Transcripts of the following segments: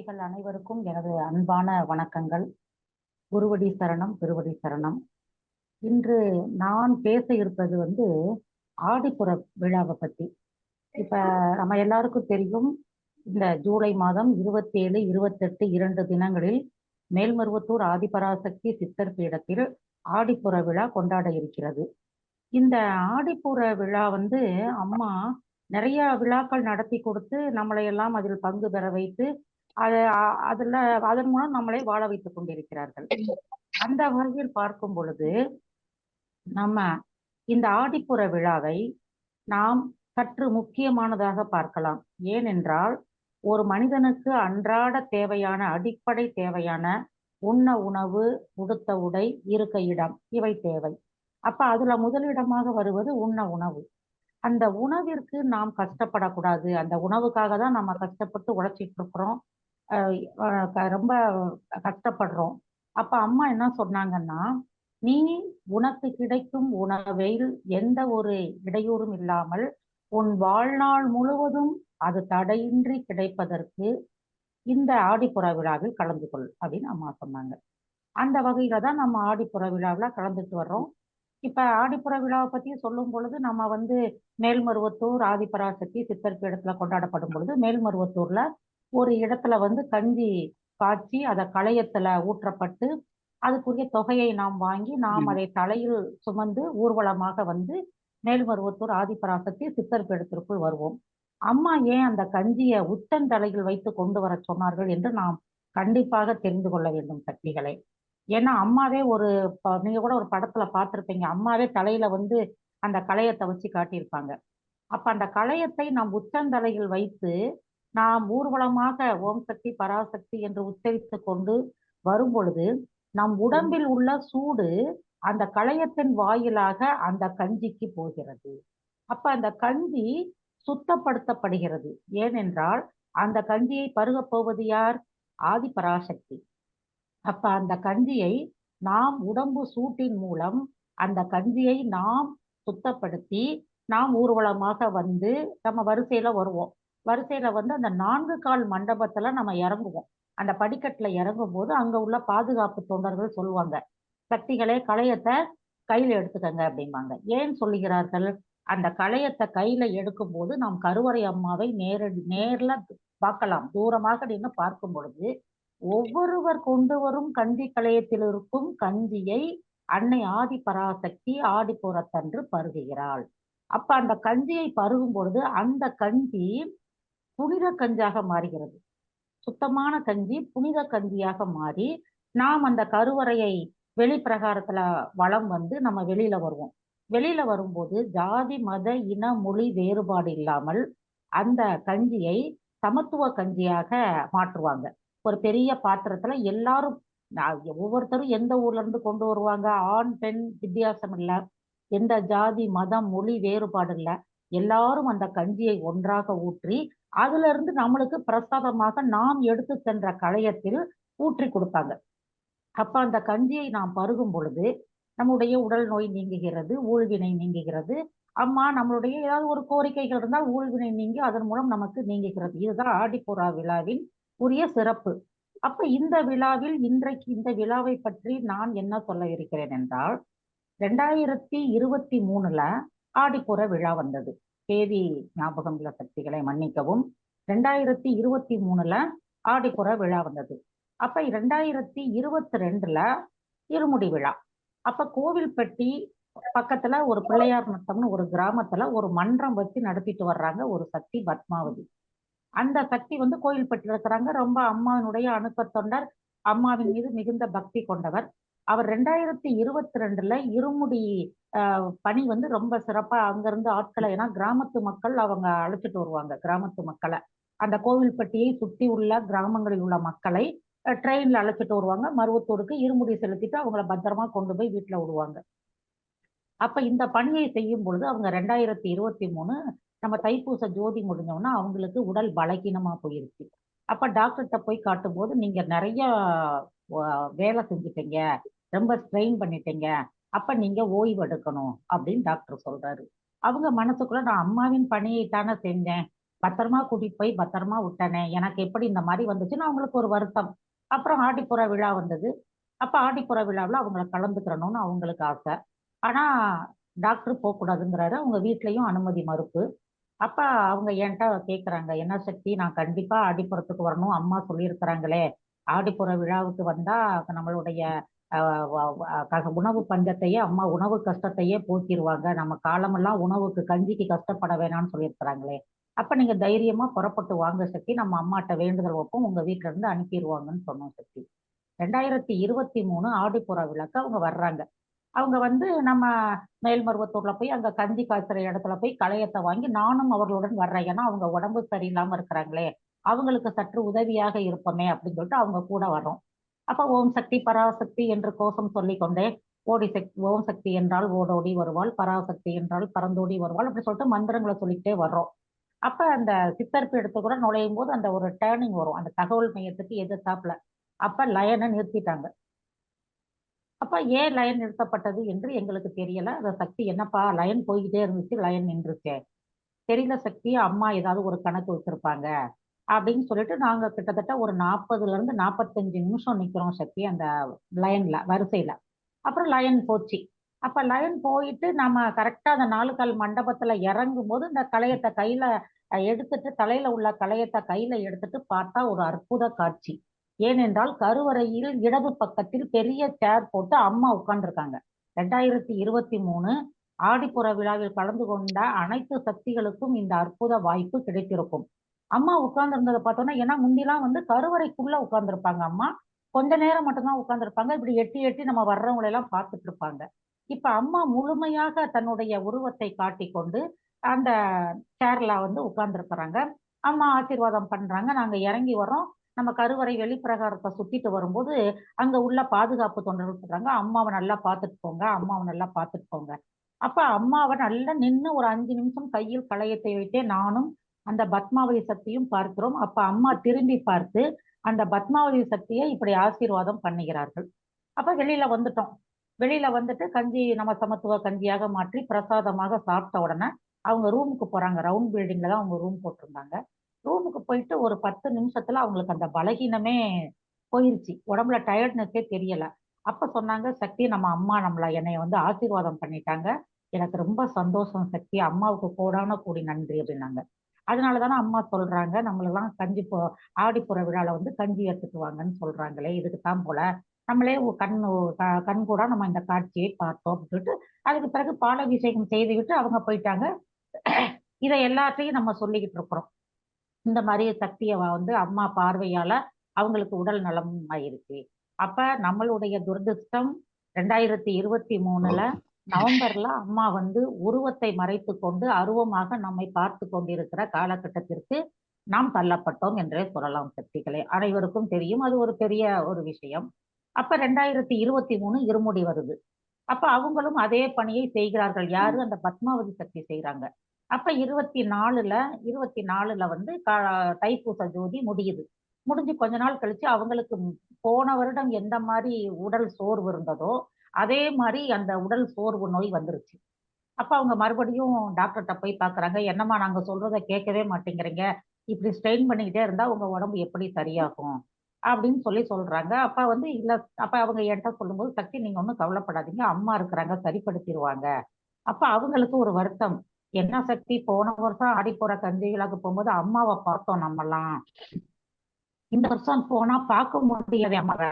பக்திகள் அனைவருக்கும் எனது அன்பான வணக்கங்கள். குருவடி சரணம் திருவடி சரணம். இன்று நான் பேச இருப்பது வந்து ஆடிப்புற விழாவை பத்தி. இப்ப நம்ம எல்லாருக்கும் தெரியும் இந்த ஜூலை மாதம் இருபத்தேழு இருபத்தெட்டு இரண்டு தினங்களில் மேல்மருவத்தூர் ஆதிபராசக்தி சித்தர் பீடத்தில் ஆடிப்புற விழா கொண்டாட இருக்கிறது. இந்த ஆடிப்புற விழா வந்து அம்மா நிறைய விழாக்கள் நடத்தி கொடுத்து நம்மளை எல்லாம் அதில் பங்கு பெற வைத்து அது அதுல அதன் மூலம் நம்மளை வாழ வைத்துக் கொண்டிருக்கிறார்கள். அந்த வகையில் பார்க்கும் பொழுது நம்ம இந்த ஆடிப்புற விழாவை நாம் சற்று முக்கியமானதாக பார்க்கலாம். ஏனென்றால் ஒரு மனிதனுக்கு அன்றாட தேவையான அடிப்படை தேவையான உண்ண உணவு உடுத்த உடை இருக்க இடம் இவை தேவை. அப்ப அதுல முதலிடமாக வருவது உண்ண உணவு. அந்த உணவிற்கு நாம் கஷ்டப்படக்கூடாது. அந்த உணவுக்காக தான் நம்ம கஷ்டப்பட்டு உழைச்சிட்டு இருக்கிறோம். ரொம்ப கஷ்டப்படுறோம். அப்ப அம்மா என்ன சொன்னாங்கன்னா நீ உனக்கு கிடைக்கும் உணவில் எந்த ஒரு இடையூறும் இல்லாமல் உன் வாழ்நாள் முழுவதும் அது தடையின்றி கிடைப்பதற்கு இந்த ஆடிப்புற விழாவில் கலந்து கொள் அப்படின்னு அம்மா சொன்னாங்க. அந்த வகையில தான் நம்ம ஆடிப்புற விழாவில் கலந்துட்டு வர்றோம். இப்ப ஆடிப்புற விழாவை பத்தி சொல்லும் பொழுது நம்ம வந்து மேல்மருவத்தூர் ஆதிபராசக்தி சித்தர் பீடத்துல கொண்டாடப்படும் பொழுது மேல்மருவத்தூர்ல ஒரு இடத்துல வந்து கஞ்சி காய்ச்சி அதை களையத்துல ஊற்றப்பட்டு அதுக்குரிய தொகையை நாம் வாங்கி நாம் அதை தலையில் சுமந்து ஊர்வலமாக வந்து மேல்மருவத்தூர் ஆதிபராசக்தி சித்தர் பீடத்திற்குள் வருவோம். அம்மா ஏன் அந்த கஞ்சியை உச்சந்தலையில் வைத்து கொண்டு வர சொன்னார்கள் என்று நாம் கண்டிப்பாக தெரிந்து கொள்ள வேண்டும் சக்திகளை. ஏன்னா அம்மாவே ஒரு நீங்க கூட ஒரு படத்துல பார்த்திருப்பீங்க அம்மாவே தலையில வந்து அந்த களையத்தை வச்சு காட்டியிருப்பாங்க. அப்ப அந்த களையத்தை நாம் உச்சந்தலையில் வைத்து நாம் ஊர்வலமாக ஓம் சக்தி பராசக்தி என்று உச்சரித்து கொண்டு வரும் பொழுது நம் உடம்பில் உள்ள சூடு அந்த களையத்தின் வாயிலாக அந்த கஞ்சிக்கு போகிறது. அப்ப அந்த கஞ்சி சுத்தப்படுத்தப்படுகிறது. ஏனென்றால் அந்த கஞ்சியை பருகப் போவது யார்? ஆதி பராசக்தி. அப்ப அந்த கஞ்சியை நாம் உடம்பு சூட்டின் மூலம் அந்த கஞ்சியை நாம் சுத்தப்படுத்தி நாம் ஊர்வலமாக வந்து நம்ம வரிசையில வருவோம். வரிசையில வந்து அந்த நான்கு கால் மண்டபத்துல நம்ம இறங்குவோம். அந்த படிக்கட்டுல இறங்கும் போது அங்க உள்ள பாதுகாப்பு தொண்டர்கள் சொல்லுவாங்க சக்திகளே களையத்தை கையில எடுத்துக்கங்க அப்படிம்பாங்க. ஏன் சொல்லுகிறார்கள்? அந்த களையத்தை கையில எடுக்கும் போது நாம் கருவறை அம்மாவை நேரடி நேர்ல பார்க்கலாம். தூரமாக நின்று பார்க்கும் பொழுது ஒவ்வொருவர் கொண்டு வரும் கஞ்சி களையத்தில் இருக்கும் கஞ்சியை அன்னை ஆதி பராசக்தி ஆடிப்புறத்தன்று பருகுகிறாள். அப்ப அந்த கஞ்சியை பருகும் பொழுது அந்த கஞ்சி புனித கஞ்சாக மாறுகிறது. சுத்தமான கஞ்சி புனித கஞ்சியாக மாறி நாம் அந்த கருவறையை வெளிப்பிரகாரத்துல வளம் வந்து நம்ம வெளியில வருவோம். வெளியில வரும்போது ஜாதி மத இன மொழி வேறுபாடு இல்லாமல் அந்த கஞ்சியை சமத்துவ கஞ்சியாக மாற்றுவாங்க. ஒரு பெரிய பாத்திரத்துல எல்லாரும் ஒவ்வொருத்தரும் எந்த ஊர்ல இருந்து கொண்டு வருவாங்க? ஆண் பெண் வித்தியாசம் இல்லை. எந்த ஜாதி மதம் மொழி வேறுபாடு இல்லை. எல்லாரும் அந்த கஞ்சியை ஒன்றாக ஊற்றி அதுல இருந்து நம்மளுக்கு பிரசாதமாக நாம் எடுத்து சென்ற களையத்தில் ஊற்றி கொடுப்பாங்க. அப்ப அந்த கஞ்சியை நாம் பருகும் பொழுது நம்முடைய உடல் நோய் நீங்குகிறது ஊழ்வினை நீங்குகிறது. அம்மா நம்மளுடைய ஏதாவது ஒரு கோரிக்கைகள் இருந்தால் ஊழ்வினை நீங்கி அதன் மூலம் நமக்கு நீங்குகிறது. இதுதான் ஆடிப்புறா விழாவின் உரிய சிறப்பு. அப்ப இந்த விழாவில் இன்றைக்கு இந்த விழாவை பற்றி நான் என்ன சொல்ல இருக்கிறேன் என்றால் ரெண்டாயிரத்தி இருபத்தி மூணுல ஆடிப்புற விழா வந்தது. தேதி ஞாபகம் உள்ள சக்திகளை மன்னிக்கவும். ரெண்டாயிரத்தி இருபத்தி மூணுல ஆடிப்புற விழா வந்தது. அப்ப ரெண்டாயிரத்தி இருபத்தி ரெண்டுல இருமுடி விழா. அப்ப கோவில்பட்டி பக்கத்துல ஒரு பிள்ளையார் நத்தம்னு ஒரு கிராமத்துல ஒரு மன்றம் வச்சு நடத்திட்டு வர்றாங்க ஒரு சக்தி பத்மாவதி. அந்த சக்தி வந்து கோயில்பட்டியில் இருக்கிறாங்க. ரொம்ப அம்மாவினுடைய அணுக்க தொண்டர் அம்மாவின் மீது மிகுந்த பக்தி கொண்டவர். அவர் ரெண்டாயிரத்தி இருபத்தி ரெண்டுல இருமுடி பணி வந்து ரொம்ப சிறப்பா அங்கிருந்து ஆட்களை ஏன்னா கிராமத்து மக்கள் அவங்க அழைச்சிட்டு வருவாங்க கிராமத்து மக்களை. அந்த கோவில்பட்டியை சுற்றி உள்ள கிராமங்களில் உள்ள மக்களை ட்ரெயின்ல அழைச்சிட்டு வருவாங்க. மருவத்தூருக்கு இருமுடி செலுத்திட்டு அவங்கள பத்திரமா கொண்டு போய் வீட்டுல விடுவாங்க. அப்ப இந்த பணியை செய்யும் பொழுது அவங்க ரெண்டாயிரத்தி இருபத்தி மூணு நம்ம தைப்பூச ஜோதி முடிஞ்சோம்னா அவங்களுக்கு உடல் பலகீனமா போயிருச்சு. அப்ப டாக்டர்கிட்ட போய் காட்டும் போது நீங்க நிறைய வேலை செஞ்சுட்டீங்க. ரொம்ப ஸ்ட்ரெயின் பண்ணிட்டீங்க. அப்ப நீங்க ஓய்வு எடுக்கணும் அப்படின்னு டாக்டர் சொல்றாரு. அவங்க மனசுக்குள்ள நான் அம்மாவின் பணியை தானே செஞ்சேன். பத்திரமா கூட்டிட்டு போய் பத்திரமா விட்டனே. எனக்கு எப்படி இந்த மாதிரி வந்துச்சுன்னு அவங்களுக்கு ஒரு வருத்தம். அப்புறம் ஆடிப்புற விழா வந்தது. அப்ப ஆடிப்புற விழாவில் அவங்கள கலந்துக்கிறணும்னு அவங்களுக்கு ஆசை. ஆனா டாக்டர் போகக்கூடாதுங்கிறாரு. அவங்க வீட்லயும் அனுமதி மறுப்பு. அப்ப அவங்க என்கிட்ட கேக்குறாங்க என்ன சக்தி? நான் கண்டிப்பா ஆடிப்புறத்துக்கு வரணும். அம்மா சொல்லியிருக்கிறாங்களே. ஆடிப்புற விழாவுக்கு வந்தா நம்மளுடைய உணவு பஞ்சத்தையே அம்மா உணவு கஷ்டத்தையே போக்கிடுவாங்க நம்ம காலமெல்லாம் உணவுக்கு கஞ்சிக்கு கஷ்டப்பட வேணாம்னு சொல்லியிருக்கிறாங்களே. அப்ப நீங்க தைரியமா புறப்பட்டு வாங்க சக்தி. நம்ம அம்மாட்ட வேண்டுதல் வைப்போம். உங்க வீட்டுல இருந்து அனுப்பிடுவாங்கன்னு சொன்னோம் சக்தி. ரெண்டாயிரத்தி இருபத்தி மூணு ஆடிப்புற விழாக்கு அவங்க வர்றாங்க. அவங்க வந்து நம்ம மேல்மருவத்தூர்ல போய் அங்க கஞ்சி காய்ச்சுற இடத்துல போய் களையத்தை வாங்கி நானும் அவர்களுடன் வர்றேன். ஏன்னா அவங்க உடம்பு சரியில்லாம இருக்கிறாங்களே. அவங்களுக்கு சற்று உதவியாக இருப்போமே அப்படின்னு சொல்லிட்டு அவங்க கூட வரோம் அப்ப ஓம் சக்தி பராசக்தி என்று கோஷம் சொல்லிக்கொண்டே ஓடி சக்தி ஓம் சக்தி என்றால் ஓடோடி வருவாள் பராசக்தி என்றால் பறந்தோடி வருவாள் அப்படி சொல்லிட்டு மந்திரங்களை சொல்லிக்கிட்டே வர்றோம். அப்ப அந்த சித்தர்ப்பு எடுத்து கூட நுழையும் போது அந்த ஒரு டேர்னிங் வரும். அந்த தகவல் மையத்துக்கு எதிர்த்தாப்புல. அப்ப லயனை நிறுத்திட்டாங்க. அப்ப ஏன் லயன் நிறுத்தப்பட்டது என்று எங்களுக்கு தெரியல. அந்த சக்தி என்னப்பா லயன் போய்கிட்டே இருந்துச்சு லயன் நின்றுச்சே. தெரியல சக்தி அம்மா ஏதாவது ஒரு கணக்கு வச்சிருப்பாங்க. அப்படின்னு சொல்லிட்டு நாங்க கிட்டத்தட்ட ஒரு நாற்பதுல இருந்து நாற்பத்தஞ்சு நிமிஷம் நிக்கிறோம் சக்தி அந்த லைன்ல வரிசையில. அப்புறம் லயன் போச்சு. அப்ப லயன் போயிட்டு நம்ம கரெக்டா அந்த நாலு கால் மண்டபத்துல இறங்கும் போது இந்த களையத்தை கையில எடுத்துட்டு தலையில உள்ள களையத்தை கையில எடுத்துட்டு பார்த்தா ஒரு அற்புத காட்சி. ஏனென்றால் கருவறையில் இடது பக்கத்தில் பெரிய சேர் போட்டு அம்மா உட்கார்ந்துருக்காங்க. ரெண்டாயிரத்தி இருபத்தி மூணு ஆடிப்புற விழாவில் கலந்து கொண்ட அனைத்து சக்திகளுக்கும் இந்த அற்புத வாய்ப்பு கிடைத்திருக்கும். அம்மா உட்கார்ந்துருந்ததை பார்த்தோன்னா ஏன்னா முந்திலாம் வந்து கருவறைக்குள்ள உட்கார்ந்துருப்பாங்க அம்மா. கொஞ்ச நேரம் மட்டும்தான் உட்கார்ந்துருப்பாங்க. இப்படி எட்டி எட்டி நம்ம வர்றவங்களை எல்லாம் பார்த்துட்டு இருப்பாங்க. இப்ப அம்மா முழுமையாக தன்னுடைய உருவத்தை காட்டிக்கொண்டு அந்த சேர்ல வந்து உட்கார்ந்துருக்கிறாங்க. அம்மா ஆசீர்வாதம் பண்றாங்க. நாங்க இறங்கி வரோம் நம்ம கருவறை வெளிப்பிரகாரத்தை சுத்திட்டு வரும்போது அங்க உள்ள பாதுகாப்பு தொண்டர்கள் சொல்றாங்க அம்மாவை நல்லா பார்த்துட்டு போங்க. அம்மாவை நல்லா பார்த்துட்டு போங்க. அப்ப அம்மாவை நல்லா நின்று ஒரு அஞ்சு நிமிஷம் கையில் களையத்தை வைத்தே நானும் அந்த பத்மாவதி சக்தியும் பார்க்கிறோம். அப்ப அம்மா திரும்பி பார்த்து அந்த பத்மாவதி சக்தியை இப்படி ஆசீர்வாதம் பண்ணுகிறார்கள். அப்ப வெளியில வந்துட்டோம். வெளியில வந்துட்டு கஞ்சி நம்ம சமத்துவ கஞ்சியாக மாற்றி பிரசாதமாக சாப்பிட்ட உடனே அவங்க ரூமுக்கு போறாங்க. ரவுண்ட் பில்டிங்ல தான் அவங்க ரூம் போட்டிருந்தாங்க. ரூமுக்கு போயிட்டு ஒரு பத்து நிமிஷத்துல அவங்களுக்கு அந்த பலகீனமே போயிருச்சு. உடம்புல டயர்ட்னஸே தெரியல. அப்ப சொன்னாங்க சக்தி நம்ம அம்மா நம்மள என்னைய வந்து ஆசீர்வாதம் பண்ணிட்டாங்க. எனக்கு ரொம்ப சந்தோஷம் சக்தி. அம்மாவுக்கு கோடான கூடி நன்றி அப்படின்னாங்க. அதனால தானே அம்மா சொல்றாங்க நம்மளெல்லாம் கஞ்சி போ ஆடிப்புற விழால வந்து கஞ்சி எடுத்துட்டு வாங்கன்னு சொல்றாங்களே இதுக்கு தான் போல. நம்மளே கண் க- கண் கூட நம்ம இந்த காட்சியை பார்த்தோம் அப்படின்ட்டு அதுக்கு பிறகு பாலாபிஷேகம் செய்துவிட்டு அவங்க போயிட்டாங்க. இதை எல்லாத்தையும் நம்ம சொல்லிக்கிட்டு இருக்கிறோம். இந்த மாதிரி சக்தியை வந்து அம்மா பார்வையால அவங்களுக்கு உடல் நலம் ஆயிருச்சு அப்ப நம்மளுடைய துரதிர்ஷ்டம் ரெண்டாயிரத்தி இருபத்தி மூணுல நவம்பர்ல அம்மா வந்து உருவத்தை மறைத்து கொண்டு அருவமாக நம்மை பார்த்து கொண்டிருக்கிற காலகட்டத்திற்கு நாம் தள்ளப்பட்டோம் என்றே சொல்லலாம் சக்திகளே அனைவருக்கும் தெரியும். அது ஒரு பெரிய ஒரு விஷயம். அப்ப ரெண்டாயிரத்தி இருபத்தி மூணு இருமுடி வருது. அப்ப அவங்களும் அதே பணியை செய்கிறார்கள். யாரு? அந்த பத்மாவதி சக்தி செய்யறாங்க அப்ப இருபத்தி நாலுல இருபத்தி நாலுல வந்து தைப்பூச ஜோதி முடியுது. முடிஞ்சு கொஞ்ச நாள் கழிச்சு அவங்களுக்கு போன வருடம் எந்த மாதிரி உடல் சோர்வு இருந்ததோ அதே மாதிரி அந்த உடல் சோர்வு நோய் வந்துருச்சு. அப்போ அவங்க மறுபடியும் டாக்டர்கிட்ட போய் பார்க்குறாங்க என்னம்மா நாங்கள் சொல்கிறத கேட்கவே மாட்டேங்கிறீங்க. இப்படி ஸ்ட்ரெயின் பண்ணிக்கிட்டே இருந்தால் உங்கள் உடம்பு எப்படி சரியாகும்? அப்படின்னு சொல்லி சொல்கிறாங்க அப்போ வந்து இல்லை அப்போ அவங்க என்கிட்ட சொல்லும்போது சக்தி நீங்கள் ஒன்றும் கவலைப்படாதீங்க. அம்மா இருக்கிறாங்க சரிப்படுத்திடுவாங்க. அப்போ அவங்களுக்கு ஒரு வருத்தம். என்ன சக்தி? போன வருஷம் ஆடிப்போற கஞ்சி விழாக்கு போகும்போது அம்மாவை பார்த்தோம் நம்மலாம் இந்த வருஷம் போனால் பார்க்க முடியாது அம்மாவை.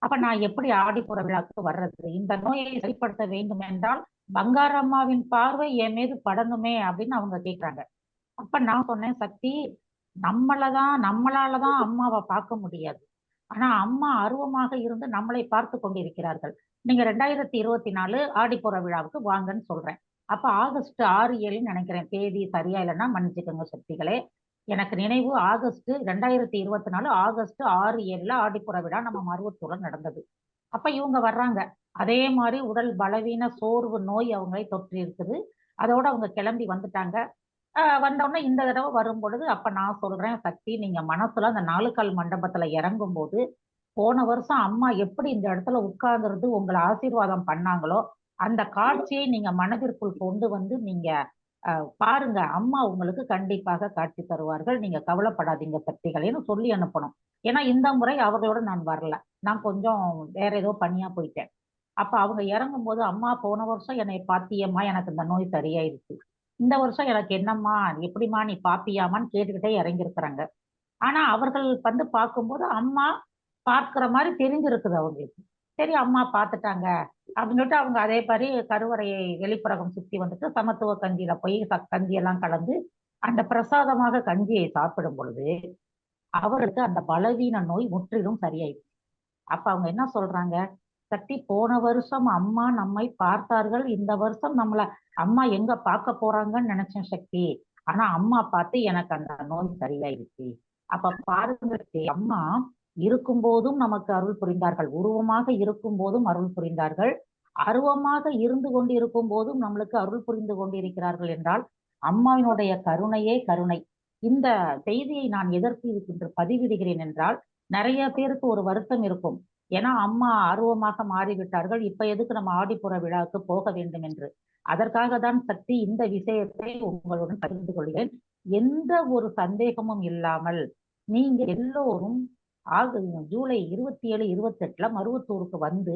அப்ப நான் எப்படி ஆடிப்புற விழாக்கு வர்றது? இந்த நோயை சரிப்படுத்த வேண்டும் என்றால் பங்காரம்மாவின் பார்வை என் மீது படணுமே அப்படின்னு அவங்க கேக்குறாங்க. அப்ப நான் சொன்னேன் சக்தி நம்மளதான் நம்மளாலதான் அம்மாவை பார்க்க முடியாது. ஆனா அம்மா அருவமாக இருந்து நம்மளை பார்த்து கொண்டிருக்கிறார்கள். நீங்க ரெண்டாயிரத்தி இருபத்தி நாலு ஆடிப்புற விழாவுக்கு வாங்கன்னு சொல்றேன். அப்ப ஆகஸ்ட் ஆறு ஏழுன்னு நினைக்கிறேன். தேதி சரியா இல்லைன்னா மன்னிச்சுக்கோங்க சக்திகளே. எனக்கு நினைவு ஆகஸ்ட் ரெண்டாயிரத்தி இருபத்தி நாலு ஆகஸ்ட் ஆறு ஏழுல ஆடிப்புற விழா நம்ம மருவத்தூர்ல நடந்தது. அப்ப இவங்க வர்றாங்க. அதே மாதிரி உடல் பலவீன சோர்வு நோய் அவங்களை தொற்றி இருக்குது. அதோட அவங்க கிளம்பி வந்துட்டாங்க. வந்தோடனே இந்த தடவை வரும் பொழுது அப்ப நான் சொல்றேன் சக்தி நீங்க மனசுல அந்த நாலுக்கால் மண்டபத்துல இறங்கும் போது போன வருஷம் அம்மா எப்படி இந்த இடத்துல உட்கார்ந்துருந்து உங்களை ஆசீர்வாதம் பண்ணாங்களோ அந்த காட்சியை நீங்க மனதிற்குள் கொண்டு வந்து நீங்க பாருங்க அம்மா உங்களுக்கு கண்டிப்பாக காட்சி தருவார்கள். நீங்க கவலைப்படாதீங்க சக்திகளேன்னு சொல்லி அனுப்பணும். ஏன்னா இந்த முறை அவர்களோட நான் வரல. நான் கொஞ்சம் வேற ஏதோ பணியா போயிட்டேன். அப்ப அவங்க இறங்கும் போது அம்மா போன வருஷம் என்னை பாத்தியம்மா எனக்கு இந்த நோய் சரியாயிருச்சு. இந்த வருஷம் எனக்கு என்னம்மா எப்படிம்மா நீ பாப்பியாமான்னு கேட்டுக்கிட்டே இறங்கியிருக்கிறாங்க. ஆனா அவர்கள் வந்து பார்க்கும்போது அம்மா பார்க்கிற மாதிரி தெரிஞ்சிருக்குது அவங்களுக்கு. சரி அம்மா பார்த்துட்டாங்க அப்படின்னு சொல்லிட்டு அவங்க அதே மாதிரி கருவறையை வெளிப்புறகம் சுத்தி வந்துட்டு சமத்துவ கஞ்சியில போய் கஞ்சி எல்லாம் கலந்து அந்த பிரசாதமாக கஞ்சியை சாப்பிடும் பொழுது அவர்களுக்கு அந்த பலவீன நோய் முற்றிலும் சரியாயிடுச்சு. அப்ப அவங்க என்ன சொல்றாங்க? சக்தி போன வருஷம் அம்மா நம்மை பார்த்தார்கள். இந்த வருஷம் நம்மள அம்மா எங்க பார்க்க போறாங்கன்னு நினைச்சேன் சக்தி. ஆனா அம்மா பார்த்து எனக்கு அந்த நோய் சரியாயிடுச்சு. அப்ப பாருங்க அம்மா இருக்கும் இருக்கும்போதும் நமக்கு அருள் புரிந்தார்கள். உருவமாக இருக்கும் போதும் அருள் புரிந்தார்கள். அருவமாக இருந்து கொண்டு இருக்கும் போதும் நம்மளுக்கு அருள் புரிந்து கொண்டிருக்கிறார்கள் என்றால் அம்மாவினுடைய கருணையே கருணை. இந்த செய்தியை நான் எதற்கு இருக்கின்ற பதிவிடுகிறேன் என்றால் நிறைய பேருக்கு ஒரு வருத்தம் இருக்கும். ஏன்னா அம்மா ஆர்வமாக மாறிவிட்டார்கள். இப்ப எதுக்கு நம்ம ஆடிப்புற விழாவுக்கு போக வேண்டும் என்று. அதற்காக தான் சக்தி இந்த விஷயத்தை உங்களுடன் பகிர்ந்து கொள்கிறேன். எந்த ஒரு சந்தேகமும் இல்லாமல் நீங்க எல்லோரும் ஆக ஜூலை இருபத்தி ஏழு இருபத்தி எட்டுல மருவத்தூருக்கு வந்து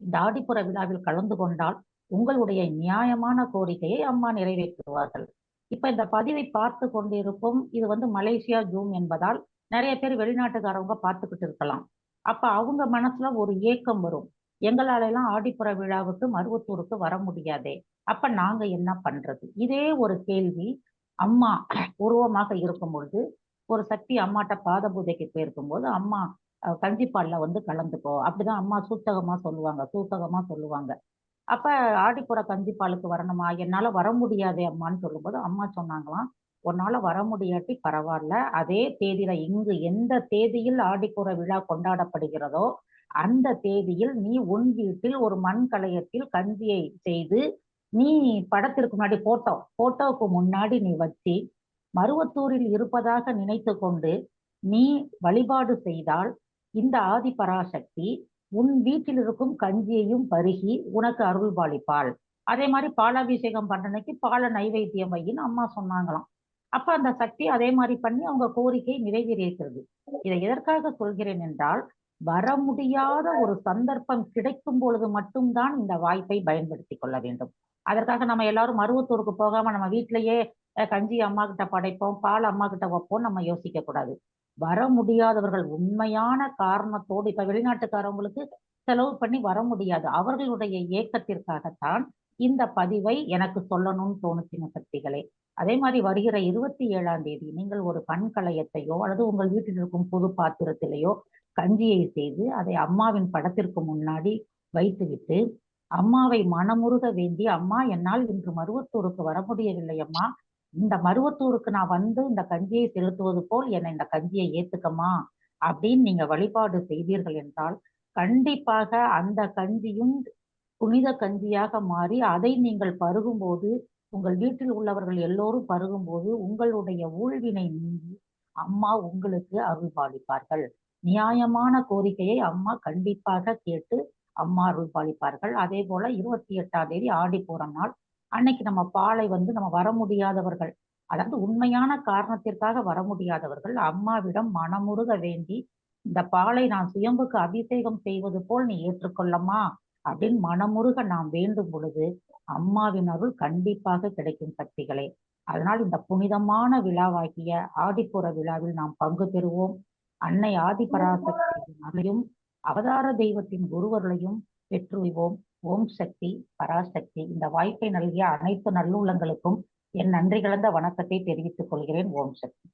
இந்த ஆடிப்புற விழாவில் கலந்து கொண்டால் உங்களுடைய நியாயமான கோரிக்கையை அம்மா நிறைவேற்றுவார்கள். இப்ப இந்த பதிவை பார்த்து கொண்டிருக்கும் இது வந்து மலேசியா ஜூம் என்பதால் நிறைய பேர் வெளிநாட்டுக்காரவங்க பார்த்துக்கிட்டு இருக்கலாம். அப்ப அவங்க மனசுல ஒரு ஏக்கம் வரும். எங்களால எல்லாம் ஆடிப்புற விழாவுக்கு மருவத்தூருக்கு வர முடியாதே. அப்ப நாங்க என்ன பண்றது? இதே ஒரு கேள்வி அம்மா உருவமாக இருக்கும் பொழுது ஒரு சக்தி அம்மாட்ட பாத பூஜைக்கு போயிருக்கும் போது அம்மா கஞ்சிப்பால்ல வந்து கலந்துக்கோ. அப்படிதான் அம்மா சூத்தகமா சொல்லுவாங்க சூத்தகமா சொல்லுவாங்க. அப்ப ஆடிப்புற கஞ்சிப்பாலுக்கு வரணுமா? என்னால வர முடியாதே அம்மான்னு சொல்லும்போது அம்மா சொன்னாங்களாம் உன்னால வர முடியாட்டி பரவாயில்ல. அதே தேதியில இங்கு எந்த தேதியில் ஆடிப்புற விழா கொண்டாடப்படுகிறதோ அந்த தேதியில் நீ உன் வீட்டில் ஒரு மண் கலையத்தில் கஞ்சியை செய்து நீ படத்திற்கு முன்னாடி போட்டோ போட்டோவுக்கு முன்னாடி நீ வச்சு மருவத்தூரில் இருப்பதாக நினைத்து கொண்டு நீ வழிபாடு செய்தால் இந்த ஆதி பராசக்தி உன் வீட்டில் இருக்கும் கஞ்சியையும் பருகி உனக்கு அருள் பாலிப்பாள். அதே மாதிரி பாலாபிஷேகம் பண்றனைக்கு பால நைவேத்தியம் வையின்னு அம்மா சொன்னாங்களாம். அப்ப அந்த சக்தி அதே மாதிரி பண்ணி அவங்க கோரிக்கை நிறைவேறியிருக்கிறது. இதை எதற்காக சொல்கிறேன் என்றால் வர முடியாத ஒரு சந்தர்ப்பம் கிடைக்கும் பொழுது மட்டும்தான் இந்த வாய்ப்பை பயன்படுத்தி கொள்ள வேண்டும். அதற்காக நம்ம எல்லாரும் மருவத்தூருக்கு போகாம நம்ம வீட்டிலேயே கஞ்சி அம்மா கிட்ட படைப்போம் பால் அம்மா கிட்ட வைப்போம் நம்ம யோசிக்க கூடாது. வர முடியாதவர்கள் உண்மையான காரணத்தோடு இப்ப வெளிநாட்டுக்காரவங்களுக்கு செலவு பண்ணி வர முடியாது அவர்களுடைய ஏக்கத்திற்காகத்தான் இந்த பதிவை எனக்கு சொல்லணும்னு தோணுச்சுங்க சக்திகளே. அதே மாதிரி வருகிற இருபத்தி ஏழாம் தேதி நீங்கள் ஒரு பண்கலயத்தையோ அல்லது உங்கள் வீட்டில் இருக்கும் புது பாத்திரத்திலேயோ கஞ்சியை செய்து அதை அம்மாவின் படத்திற்கு முன்னாடி வைத்துவிட்டு அம்மாவை மனமுருக வேண்டி அம்மா என்னால் இன்று மருவத்தூருக்கு வர முடியவில்லை அம்மா. இந்த மருவத்தூருக்கு நான் வந்து இந்த கஞ்சியை செலுத்துவது போல் என்னை இந்த கஞ்சியை ஏத்துக்கம்மா அப்படின்னு நீங்க வழிபாடு செய்தீர்கள் என்றால் கண்டிப்பாக அந்த கஞ்சியும் புனித கஞ்சியாக மாறி அதை நீங்கள் பருகும்போது உங்கள் வீட்டில் உள்ளவர்கள் எல்லோரும் பருகும்போது உங்களுடைய ஊழ்வினை நீங்கி அம்மா உங்களுக்கு அருள் பாலிப்பார்கள். நியாயமான கோரிக்கையை அம்மா கண்டிப்பாக கேட்டு அம்மா அருள் பாலிப்பார்கள். அதே போல இருபத்தி எட்டாம் தேதி ஆடி போற நாள் அன்னைக்கு நம்ம பாலை வந்து நம்ம வர முடியாதவர்கள் அதாவது உண்மையான காரணத்திற்காக வர முடியாதவர்கள் அம்மாவிடம் மனமுருக வேண்டி இந்த பாலை நான் சுயம்புக்கு அபிஷேகம் செய்வது போல் நீ ஏற்றுக்கொள்ளம்மா அப்படின்னு மனமுருக நாம் வேண்டும் பொழுது அம்மாவின் அருள் கண்டிப்பாக கிடைக்கும் சக்திகளே. அதனால் இந்த புனிதமான விழாவாகிய ஆடிப்புற விழாவில் நாம் பங்கு பெறுவோம். அன்னை ஆதிபராசக்தியின் அருளையும் அவதார தெய்வத்தின் குருவர்களையும் பெற்றுவோம் ஓம் சக்தி பராசக்தி. இந்த வாய்ப்பை நல்கிய அனைத்து நல்லுள்ளங்களுக்கும் என் நன்றி கலந்த வணக்கத்தை தெரிவித்துக் கொள்கிறேன். ஓம் சக்தி.